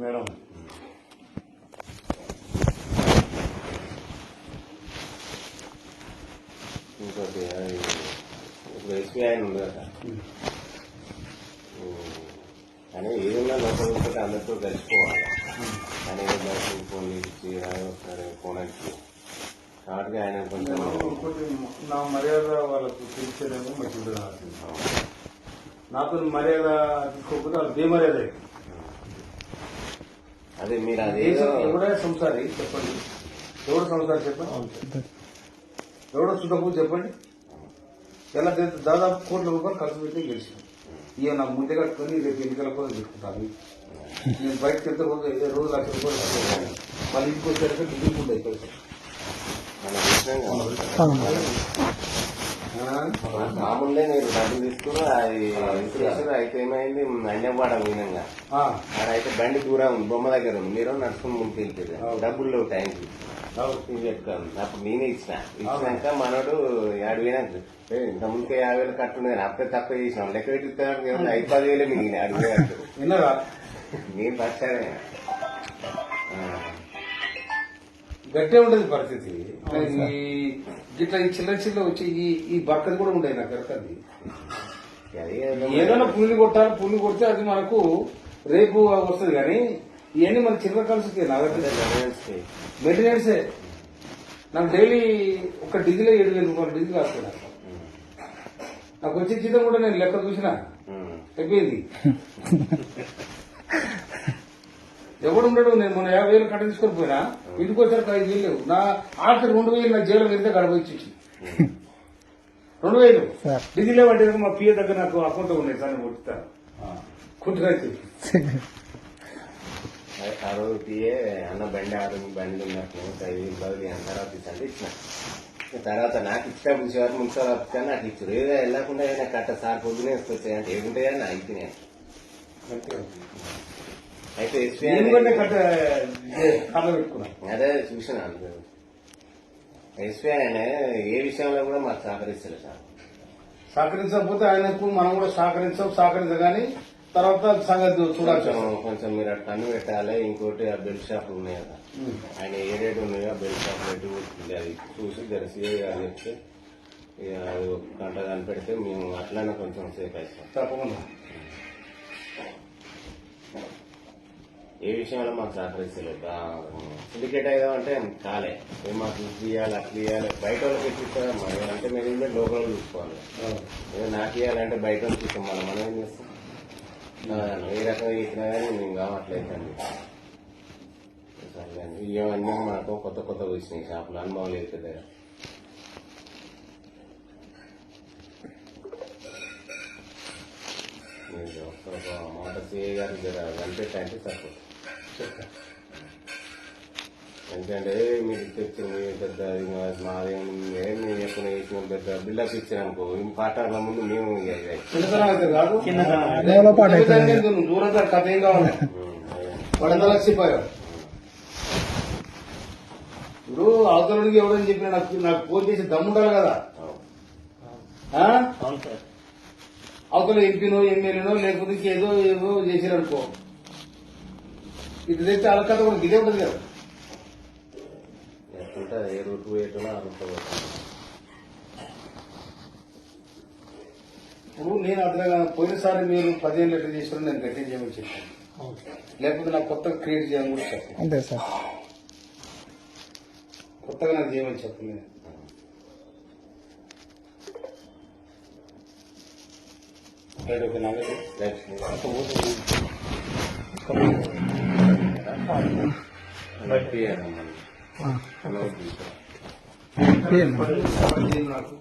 Madam. ఇంకోటి ఇప్పుడు SBI ఉంది కదా. కానీ ఏదైనా లోపల ఉంటే అందరితో కలిసిపోవాలి. కానీ ఫోన్ ఇచ్చి ఒకసారి ఫోన్ కాబట్టి ఆయన కొంచెం నా మర్యాద వాళ్ళకు తెలిసేదేమో మంచిది నాతో మర్యాద తీసుకోకపోతే వాళ్ళు బేమర్యాద. అదే మీరు దేశం ఎవడే సంసారి చెప్పండి. ఎవడు సంసారి చెప్పండి? ఎవడో చుట్టకు చెప్పండి? ఎలా దాదాపు కోట్ల రూపాయలు ఖర్చు పెట్టి గెలిచాను ఇక నాకు ముందే కట్టుకొని రేపు ఎన్నికల కోసం తీసుకుంటాను నేను బయటకు వెళ్తే రోజు ఏ రోజు లక్ష రూపాయలు ఖర్చు పెట్టాను. మళ్ళీ ఉంటాయి పైసలు మన విషయం మామూలుగా మీరు డబ్బులు తీసుకుని అది ఇన్సూరెన్స్ అయితే ఏమైంది అన్యవాడ మీనంగా ఆ, ఆడైతే బండి దూరం ఉంది బొమ్మ దగ్గర ఉంది. మీరు నడుచుకుని ముందుకు వెళ్తుంది డబ్బులు లేవు టైంకి చెప్తాను. అప్పుడు నేనే ఇచ్చిన. ఇచ్చినాక మనోడు ఏడు వేలకు ఏ, ఇంత ముందుకే యాభై వేలు కట్టుండే అప్పుడే తక్కువ చేసినాం. లెక్క పెట్టి ఐదు పది వేలే మిగిలిన అడుగు. వేలకు విన్నారా నేను పచ్చానే గట్టే ఉండేది పరిస్థితి. ఈ గిట్లా ఈ చిల్లర చిల్లర వచ్చి ఈ ఈ బక్కది కూడా ఉండేది నాకు గరకది ఏదైనా పుల్లి కొట్టాలి పుల్లి కొడితే అది మనకు రేపు వస్తుంది కానీ ఇవన్నీ మన చిల్లర కలిసి నాకు మెయింటెనెన్సే. నాకు డైలీ ఒక డీజిల్ ఏడు వేల రూపాయలు డీజిల్ వస్తుంది నాకు. నాకు వచ్చే జీతం కూడా నేను లెక్క చూసిన. అయిపోయింది. ఎవడు ఉండడు నేను మొన్న యాభై వేలు కట్ట తీసుకొని పోయినా. ఇంటికి వచ్చాక ఐదు వేలు లేవు. నా ఆఖరి రెండు వేలు నా జైలు వెళ్తే గడపచ్చి రెండు వేలు. డీజిల్ ఏమంటే మా పిఏ దగ్గర నాకు అకౌంట్ ఉన్నాయి సార్ నేను కొట్టుతాను కుట్టుగా ఆ రోజు తీయే అన్న బండి ఆరు బండి ఉన్నట్టు ఐదు వేలు బదులు తర్వాత ఇచ్చండి ఇచ్చిన. తర్వాత నాకు ఇచ్చిన పులిసేవారు మున్సిపల్ ఆఫీసర్ నాకు ఇచ్చారు. ఏదో వెళ్ళకుండా ఏదైనా కట్ట సార్ పొద్దునే వస్తాయి అంటే ఏముంటాయని నా అయిపోయినాయి. అయితే ఎస్పీ అదే చూసిన ఎస్పీ ఆయన ఏ విషయంలో కూడా మాకు సహకరిస్తలేదు సార్. సహకరించకపోతే ఆయనకు మనం కూడా సహకరించాం సహకరించగాని తర్వాత సంగతి చూడాల్సి కొంచెం మీరు అటు కన్ను పెట్టాలి ఇంకోటి ఆ బెల్ట్ షాపులు ఉన్నాయి కదా. ఆయన ఏ రేటు ఉన్నాయో ఆ బెల్ట్ షాప్ రేటు. అది చూసి జరసి అది చెప్తే అది ఒక గంట కనిపెడితే మేము అట్లానే కొంచెం సేపు అయిస్తాం. తప్పకుండా. ఏ విషయంలో మాకు సహకరిస్తలేదు సిండికేట్ అయ్యాం అంటే కాలే. ఏ మాకు ఇది తీయాలి అట్లా ఇవ్వాలి బయట వాళ్ళకి మనం అంటే మేము లోకల్ చూసుకోవాలి. ఏదో నాకు ఇవ్వాలంటే బయట వాళ్ళకి ఇస్తాం. మనం మనం ఏం చేస్తాం? ఏ రకంగా ఇచ్చినా కానీ మేము కావట్లేదండి ఇవన్నీ మనకు కొత్త కొత్త వచ్చినాయి షాపులు. అనుభవం లేదు కదా మీరు ఒక మాట సిఏ గారు జర కనిపెట్టంటే సరిపోతుంది. ఎందుకంటే మీరు పెద్ద మాదేం ఏం మేము ఎప్పుడు వేసిన పెద్ద బిల్డప్ ఇచ్చారనుకో ఈ పాటల ముందు మేము అయితే దూరంగా కథ ఏం కావాలి. వాడంతా లక్షిపోయావు ఇప్పుడు అవతలకి ఎవడని చెప్పిన నాకు నాకు ఫోన్ చేసి దమ్ముండాలి కదా? అవతల ఎంపీనో ఎమ్మెల్యేనో లేకపోతే ఇంకేదో ఏదో చేసిరనుకో ఇది తెస్తే అలకత కూడా గిదే ఉంటుంది కదా. ఎట్లుంటే ఏ రూట్ పోయేటో పోతాం ఇప్పుడు నేను అతను పోయినసారి మీరు పదిహేను లీటర్ చేసిన నేను గట్టి చేయమని చెప్పాను. లేకపోతే నాకు కొత్తగా క్రియేట్ చేయమని కూడా చెప్పాను అంతే సార్. కొత్తగా నాకు చేయమని చెప్పలేదు. రైట్ ఓకే బట్టి ఆ, నాకు